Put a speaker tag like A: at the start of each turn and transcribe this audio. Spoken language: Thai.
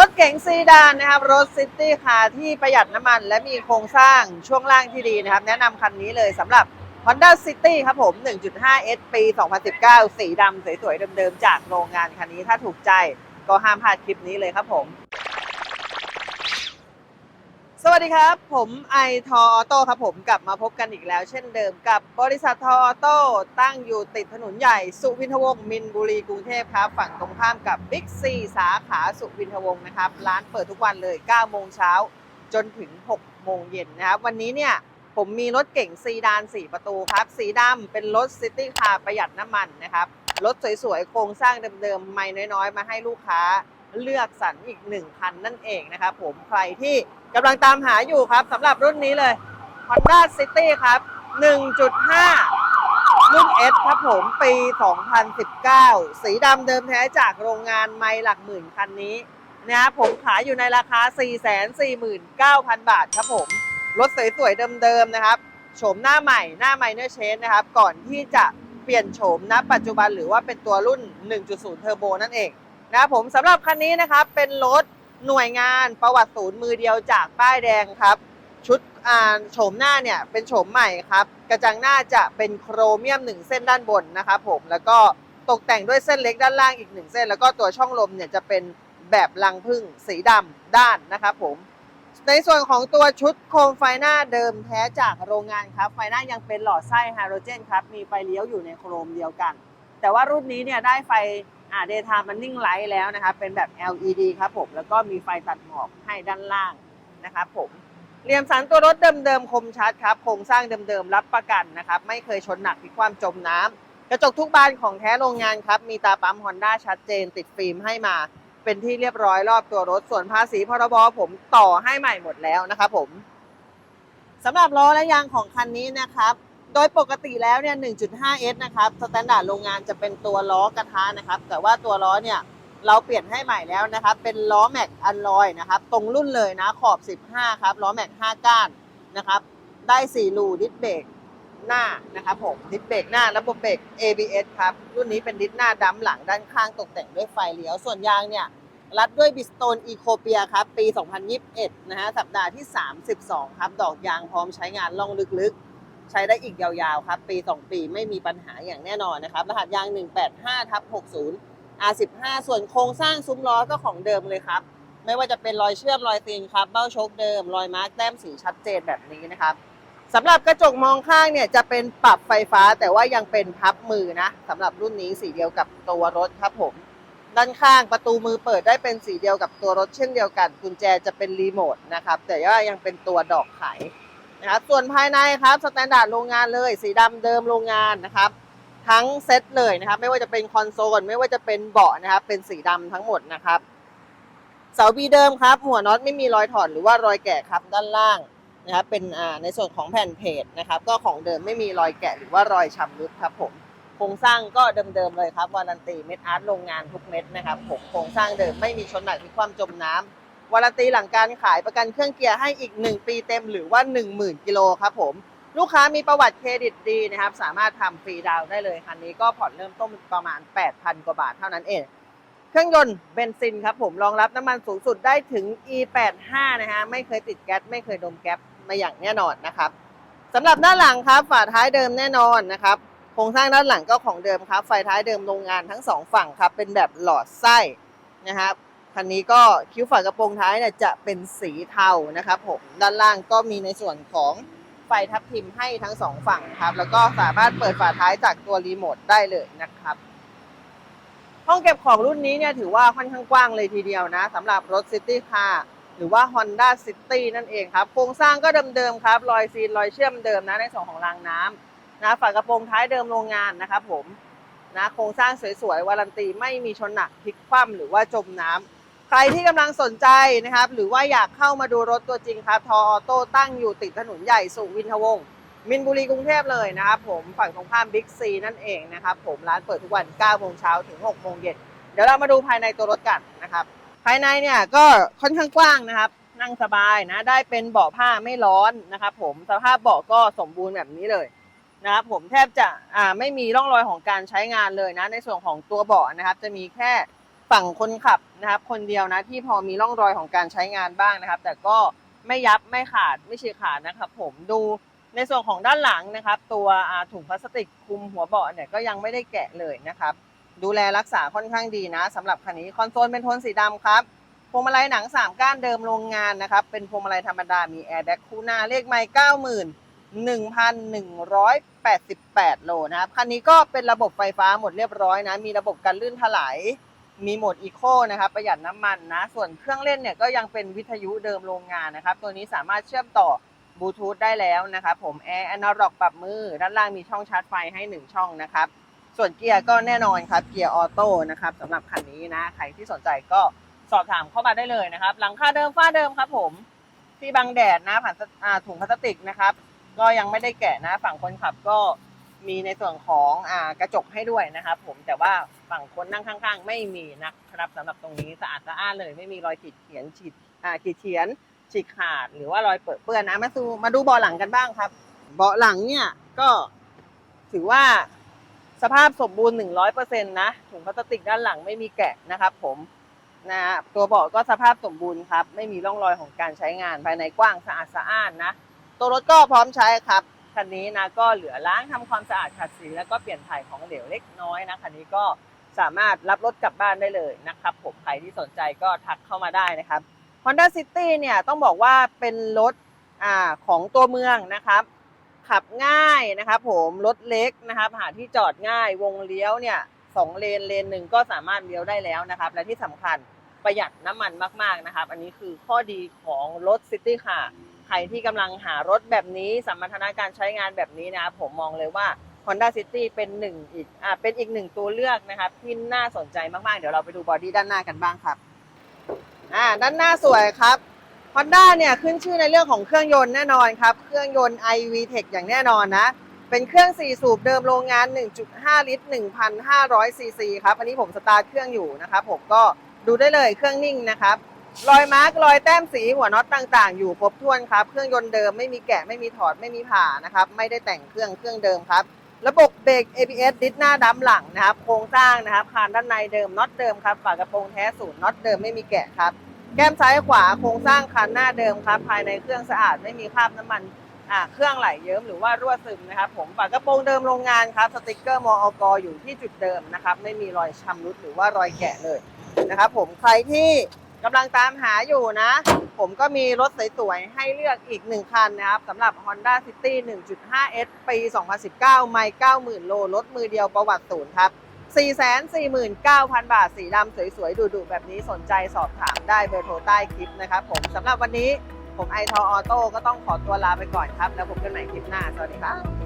A: รถเก๋งซีดานนะครับ รถซิตี้คาร์ที่ประหยัดน้ำมัน และมีโครงสร้างช่วงล่างที่ดีนะครับ แนะนำคันนี้เลยสำหรับ Honda City ครับผม 1.5 S ปี 2019 สีดำสวยๆเดิมๆ จากโรงงานคันนี้ถ้าถูกใจก็ห้ามพลาดคลิปนี้เลยครับผม สวัสดีครับ ผมไอทออโต้ครับผมกลับมาพบกันอีกแล้ว เช่นเดิมกับบริษัททออโต้ตั้งอยู่ติดถนนใหญ่สุวินทวงศ์มินบุรีกรุงเทพครับ ฝั่งตรงข้ามกับบิ๊กซีสาขาสุวินทวงศ์นะครับ ร้านเปิดทุกวันเลย 9 โมงเช้าจนถึง 6 โมงเย็นนะครับ วันนี้เนี่ยผมมีรถเก่งซีดาน 4 ประตูครับ สีดำเป็นรถซิตี้คาร์ประหยัดน้ำมันนะครับรถสวยๆ โครงสร้างเดิมๆไม่น้อยๆ มาให้ลูกค้าเลือกสรรอีกหนึ่งคันนั่นเองนะครับผมใครที่ กำลังตามหาอยู่ครับสำหรับรุ่นนี้เลย Honda City ครับ 1.5 รุ่น S ครับผม ปี 2019 สีดำเดิมแท้จากโรงงานไม่หลักหมื่นคันนี้นะครับผมขายอยู่ในราคา 449,000 บาทครับผม รถสวยๆเดิมๆนะครับ โฉมหน้าใหม่หน้าไมเนอร์เชนนะครับ ก่อนที่จะเปลี่ยนโฉมนะปัจจุบันหรือว่าเป็นตัวรุ่น 1.0 เทอร์โบนั่นเองนะครับผมสำหรับคันนี้นะครับเป็นรถ หน่วยงานประวัติศูนย์มือเดียวจากป้ายแดงครับ ชุดโฉมหน้าเนี่ยเป็นโฉมใหม่ครับ กระจังหน้าจะเป็นโครเมียม 1 เส้นด้านบนนะครับผมแล้วก็ตกแต่งด้วยเส้นเล็กด้านล่างอีก 1 เส้น แล้วก็ตัวช่องลมเนี่ยจะเป็นแบบลังพึ่งสีดำด้านนะครับผมในส่วนของตัวชุดโคมไฟหน้าเดิมแท้จากโรงงานครับ ไฟหน้ายังเป็นหลอดไส้ไฮโดรเจนครับ มีไฟเลี้ยวอยู่ในโครมเดียวกัน แต่ว่ารุ่นนี้เนี่ยได้ไฟอ่า daytime running light แล้วนะครับเป็นแบบ LED ครับผม แล้วก็มีไฟตัดหมอกให้ด้านล่างนะครับผมเหลี่ยมสันตัวรถเดิมๆคมชัดครับโครงสร้างเดิมๆรับประกันนะครับไม่เคยชนหนักที่ความจมน้ำกระจกทุกบานของแท้โรงงานครับมีตาปั๊ม Honda ชัดเจน ติดฟิล์มให้มาเป็นที่เรียบร้อยรอบตัวรถส่วนภาษีพรบผมต่อให้ใหม่หมดแล้วนะครับผมสำหรับล้อและยางของคันนี้นะครับ โดยปกติแล้วเนี่ย 1.5S นะครับสแตนดาร์ดโรงงานจะเป็นตัวล้อกระทะนะครับ แต่ว่าตัวล้อเนี่ย เราเปลี่ยนให้ใหม่แล้วนะครับ เป็นล้อแม็กอันลอยนะครับ ตรงรุ่นเลยนะขอบ 15 ครับ ล้อแม็ก 5 ก้านนะครับ ได้4รูดิสเบรกหน้านะครับผมดิสเบรกหน้าระบบเบรก ABS ครับ รุ่นนี้เป็นดิสหน้าดัมหลังด้านข้างตกแต่งด้วยไฟเลี้ยวส่วนยางเนี่ยรัดด้วยบิสโตนอีโคเปียครับ ปี 2021 นะฮะสัปดาห์ที่ 32 ครับ ดอกยางพร้อมใช้งานล่องลึกๆ ใช้ได้อีกยาวๆครับ ปี 2 ปีไม่มีปัญหาอย่างแน่นอนนะครับ รหัสยาง 185ทับ60 R15 ส่วนโครงสร้างซุ้มล้อก็ของเดิมเลยครับ ไม่ว่าจะเป็นรอยเชื่อมรอยตีนครับ เบ้าชคเดิม รอยมาร์กแต้มสีชัดเจนแบบนี้นะครับสำหรับกระจกมองข้างเนี่ยจะเป็นปรับไฟฟ้าแต่ว่ายังเป็นพับมือนะสำหรับรุ่นนี้สีเดียวกับตัวรถครับผมด้านข้างประตูมือเปิดได้เป็นสีเดียวกับตัวรถเช่นเดียวกัน กุญแจจะเป็นรีโมทนะครับแต่ว่ายังเป็นตัวดอกไข นะครับส่วนภายในครับสแตนดาร์ดโรงงานเลย สีดำเดิมโรงงานนะครับ ทั้งเซตเลยนะครับ ไม่ว่าจะเป็นคอนโซลไม่ว่าจะเป็นเบาะนะครับ เป็นสีดำทั้งหมดนะครับ เสาบีเดิมครับ หัวน็อตไม่มีรอยถอดหรือว่ารอยแกะครับด้านล่างนะครับเป็นอ่าในส่วนของแผ่นเพจนะครับ ก็ของเดิมไม่มีรอยแกะหรือว่ารอยชำรุดครับผมโครงสร้างก็เดิมๆเลยครับวารันตีเม็ดอาร์ตโรงงานทุกเม็ดนะครับผมโครงสร้างเดิมไม่มีชนหนักที่ความจมน้ำ วารันตีหลังการขายประกันเครื่องเกียร์ให้อีก 1 ปีเต็มหรือว่า 10,000 กิโลครับผม ลูกค้ามีประวัติเครดิตดีนะครับ สามารถทำฟรีดาวน์ได้เลยคันนี้ก็ผ่อนเริ่มต้นประมาณ 8,000 กว่าบาทเท่านั้นเอง เครื่องยนต์เบนซินครับผมรองรับน้ำมันสูงสุดได้ถึง E85 นะฮะไม่เคยติดแก๊สไม่เคยดมแก๊สมาอย่างแน่นอนนะครับสำหรับด้านหลังครับฝาท้ายเดิมแน่นอนนะครับโครงสร้างด้านหลังก็ของเดิมครับ ไฟท้ายเดิมโรงงานทั้งสองฝั่งครับ เป็นแบบหลอดไส้นะครับ คันนี้ก็คิ้วฝากระโปรงท้ายเนี่ยจะเป็นสีเทานะครับผมด้านล่างก็มีในส่วนของไฟทับทิมให้ทั้งสองฝั่งครับ แล้วก็สามารถเปิดฝาท้ายจากตัวรีโมทได้เลยนะครับห้องเก็บของรุ่นนี้เนี่ยถือว่าค่อนข้างกว้างเลยทีเดียวนะสำหรับรถซิตี้คาร์หรือว่า Honda City นั่นเองครับโครงสร้างก็เดิมๆครับรอยซีนรอยเชื่อมเดิมนะในส่วนของรางน้ำนะฝากระโปรงท้ายเดิมโรงงานนะครับผมนะโครงสร้างสวยๆวารันตีไม่มีชนหนักพลิกคว่ำหรือว่าจมน้ำ ใครที่กำลังสนใจนะครับ หรือว่าอยากเข้ามาดูรถตัวจริงครับ ทออโต้ตั้งอยู่ติดถนนใหญ่สุวินทวงศ์มินบุรีกรุงเทพเลยนะครับผมฝั่งตรงข้ามบิ๊กซีนั่นเองนะครับผมร้านเปิดทุกวัน9โมงเช้าถึง6โมงเย็นเดี๋ยวเรามาดูภายในตัวรถกันนะครับ ภายในเนี่ยก็ค่อนข้างกว้างนะครับ นั่งสบายนะได้เป็นเบาะผ้าไม่ร้อนนะครับผมสภาพเบาะก็สมบูรณ์แบบนี้เลยนะครับผมแทบจะอ่าไม่มีร่องรอยของการใช้งานเลยนะ ในส่วนของตัวเบาะนะครับ จะมีแค่ ฝั่งคนขับนะครับ คนเดียวนะที่พอมีร่องรอยของการใช้งานบ้างนะครับ แต่ก็ไม่ยับไม่ขาดไม่ฉีกขาดนะครับ ผมดูในส่วนของด้านหลังนะครับ ตัวถุงพลาสติกคลุมหัวเบาะเนี่ยก็ยังไม่ได้แกะเลยนะครับ ดูแลรักษาค่อนข้างดีนะสำหรับคันนี้คอนโซลเป็นโทนสีดำครับพวงมาลัยหนัง 3 ก้านเดิมโรงงานนะครับ เป็นพวงมาลัยธรรมดามีแอร์แบ็คคู่หน้าเลขไมล์91,188โลนะครับคันนี้ก็เป็นระบบไฟฟ้าหมดเรียบร้อยนะ มีระบบการลื่นถลาย มีโหมดอีโคนะครับประหยัดน้ำมันนะ ส่วนเครื่องเล่นเนี่ยก็ยังเป็นวิทยุเดิมโรงงานนะครับ ตัวนี้สามารถเชื่อมต่อบลูทูธได้แล้วนะครับผมแอร์แอนล็อกปรับมือ ด้านล่างมีช่องชาร์จไฟให้ 1 ช่องนะครับ ส่วนเกียร์ก็แน่นอนครับเกียร์ออโต้นะครับสำหรับคันนี้นะ ใครที่สนใจก็สอบถามเข้ามาได้เลยนะครับ หลังคาเดิมฝ้าเดิมครับผมที่บังแดดนะผ่านถุงพลาสติกนะครับ ก็ยังไม่ได้แกะนะฝั่งคนขับก็มีในส่วนของอกระจกให้ด้วยนะครับ ผมแต่ว่า ฝั่งคนนั่งข้างๆ ไม่มีนะครับสำหรับตรงนี้สะอาดสะอ้านเลย ไม่มีรอยขีดเขียนฉีดอ่าขีดเขียนฉีกขาดหรือว่ารอยเปิดเปื้อนนะมาดูมาดูเบาะหลังกันบ้างครับ เบาะหลังเนี่ยก็ถือว่าสภาพสมบูรณ์ 100%นะถุงพลาสติกด้านหลังไม่มีแกะนะครับ ผมนะฮะตัวเบาะก็สภาพสมบูรณ์ครับ ไม่มีร่องรอยของการใช้งานภายในกว้างสะอาดสะอ้านนะ ตัวรถก็พร้อมใช้ครับคันนี้นะก็เหลือล้างทำความสะอาดขัดสีแล้วก็เปลี่ยนถ่ายของเหลวเล็กน้อยนะคันนี้ก็ สามารถรับรถกลับบ้านได้เลยนะครับผมใครที่สนใจก็ทักเข้ามาได้นะครับ Honda City เนี่ยต้องบอกว่าเป็นรถอ่าของตัวเมืองนะครับ ขับง่ายนะครับ ผมรถเล็กนะครับ หาที่จอดง่ายวงเลี้ยวเนี่ยสองเลนเลนหนึ่งก็สามารถเลี้ยวได้แล้วนะครับ และที่สำคัญประหยัดน้ำมันมาก ๆนะครับ อันนี้คือข้อดีของรถ City ค่ะ ใครที่กำลังหารถแบบนี้สมรรถนะการใช้งานแบบนี้นะครับผมมองเลยว่า Honda City เป็นหนึ่งอีกอ่าเป็นอีกหนึ่งตัวเลือกนะครับที่น่าสนใจมากๆ เดี๋ยวเราไปดูบอดี้ด้านหน้ากันบ้างครับอ่าด้านหน้าสวยครับ Honda เนี่ยขึ้นชื่อในเรื่องของเครื่องยนต์แน่นอนครับ เครื่องยนต์ i-vtec อย่างแน่นอนนะ เป็นเครื่อง 4 สูบเดิมโรงงาน 1.5 ลิตร 1,500 ซีซีครับ อันนี้ผมสตาร์ทเครื่องอยู่นะครับ ผมก็ดูได้เลยเครื่องนิ่งนะครับ รอยมาร์กรอยแต้มสีหัวน็อตต่างๆ อยู่ครบถ้วนครับ เครื่องยนต์เดิมไม่มีแกะไม่มีถอดไม่มีผ่านะครับ ไม่ได้แต่งเครื่องเครื่องเดิมครับ ระบบเบรก ABS ดิสหน้าดัมหลังนะครับ โครงสร้างนะครับคานด้านในเดิมน็อตเดิมครับฝากระโปรงแท้ศูนย์น็อตเดิมไม่มีแกะครับ แก้มซ้ายขวาโครงสร้างคันหน้าเดิมครับ ภายในเครื่องสะอาดไม่มีคราบน้ำมันอ่าเครื่องไหลเยิ้มหรือว่ารั่วซึมนะครับ ผมฝากระโปรงเดิมโรงงานครับสติกเกอร์มอกอยู่ที่จุดเดิมนะครับ ไม่มีรอยชำรุดหรือว่ารอยแกะเลยนะครับ ผมใครที่ กำลังตามหาอยู่นะ ผมก็มีรถสวยๆ ให้เลือกอีกหนึ่งคันนะครับสำหรับ Honda City 1.5S ปี 2019 ไม่90,000 โล รถมือเดียวประวัติศูนย์ครับ 449,000 บาท สีดำสวยๆ ดุๆ แบบนี้สนใจสอบถามได้เบอร์โทรใต้คลิปนะครับผมสำหรับวันนี้ผมไอทอออโต้ก็ต้องขอตัวลาไปก่อนครับ แล้วพบกันใหม่คลิปหน้า สวัสดีครับ